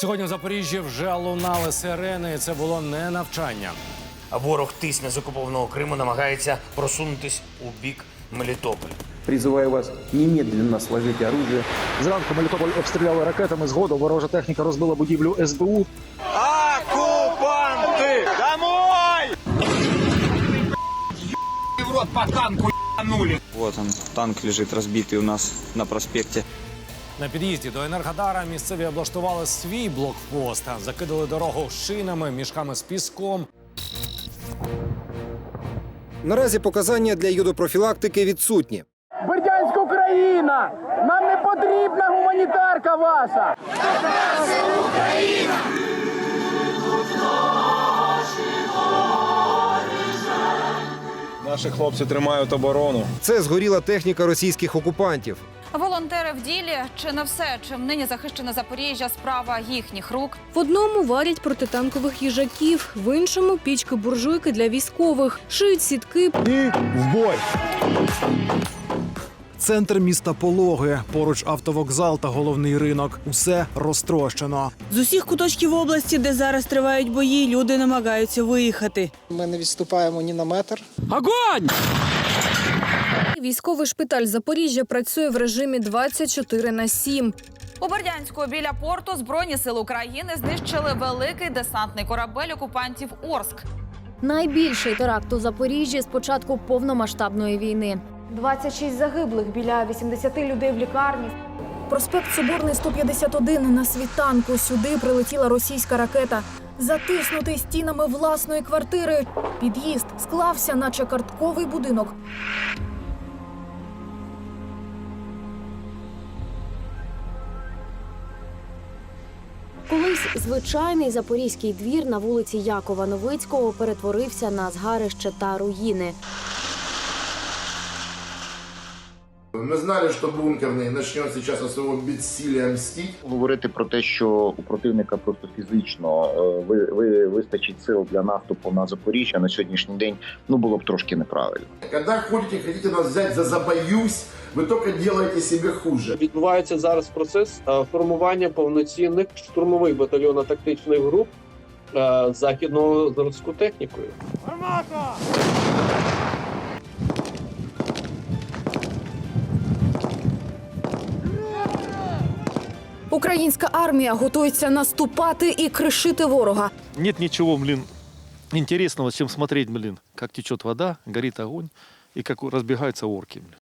Сьогодні в Запоріжжі вже лунали сирени. і Це було не навчання. А ворог тисне з окупованого Криму намагається просунутись у бік Мелітополя. Призываю вас немедленно сложить оружие. Зранку Мелітополь обстріляли ракетами. Згодом ворожа техніка розбила будівлю СБУ. Вот он, танк лежит разбитый у нас на проспекте. На під'їзді до Енергодара місцеві облаштували свій блокпост, закидали дорогу шинами, мішками з піском. Наразі показання для юдопрофілактики відсутні. Бердянська Україна! Нам не потрібна гуманітарка ваша! Україна! Наші хлопці тримають оборону. Це згоріла техніка російських окупантів. Волонтери в ділі чи не все, чим нині захищене Запоріжжя, справа їхніх рук. В одному варять протитанкових їжаків, в іншому пічки буржуйки для військових, шиють сітки. І в бой. Центр міста Пологи, поруч автовокзал та головний ринок. Усе розтрощено. З усіх куточків області, де зараз тривають бої, люди намагаються виїхати. Ми не відступаємо ні на метр. Військовий шпиталь Запоріжжя працює в режимі 24 на 7. У Бердянську біля порту Збройні сили України знищили великий десантний корабель окупантів Орск. Найбільший теракт у Запоріжжі з початку повномасштабної війни. 26 загиблих біля 80 людей в лікарні. Проспект Соборний 151 на світанку. Сюди прилетіла російська ракета. Затиснутий стінами власної квартири. Під'їзд склався, наче картковий будинок. Колись звичайний запорізький двір на вулиці Якова Новицького перетворився на згарище та руїни. Ми знали, що бункерний почне зараз свого безсилля мстити. Говорити про те, що у противника просто фізично е, ви, ви, вистачить сил для наступу на Запоріжжя на сьогоднішній день, ну було б трошки неправильно. Коли ходите, хотите нас взяти за забоюсь, ви тільки робите себе хуже. Відбувається зараз процес е, формування повноцінних штурмових батальйонно-тактичних груп е, західного зразку технікою. Українська армія готується наступати і кришити ворога. Нет ничего, блин, интересного, чем смотреть, блин, как течет вода, горит огонь и как разбегаются орки. Блин.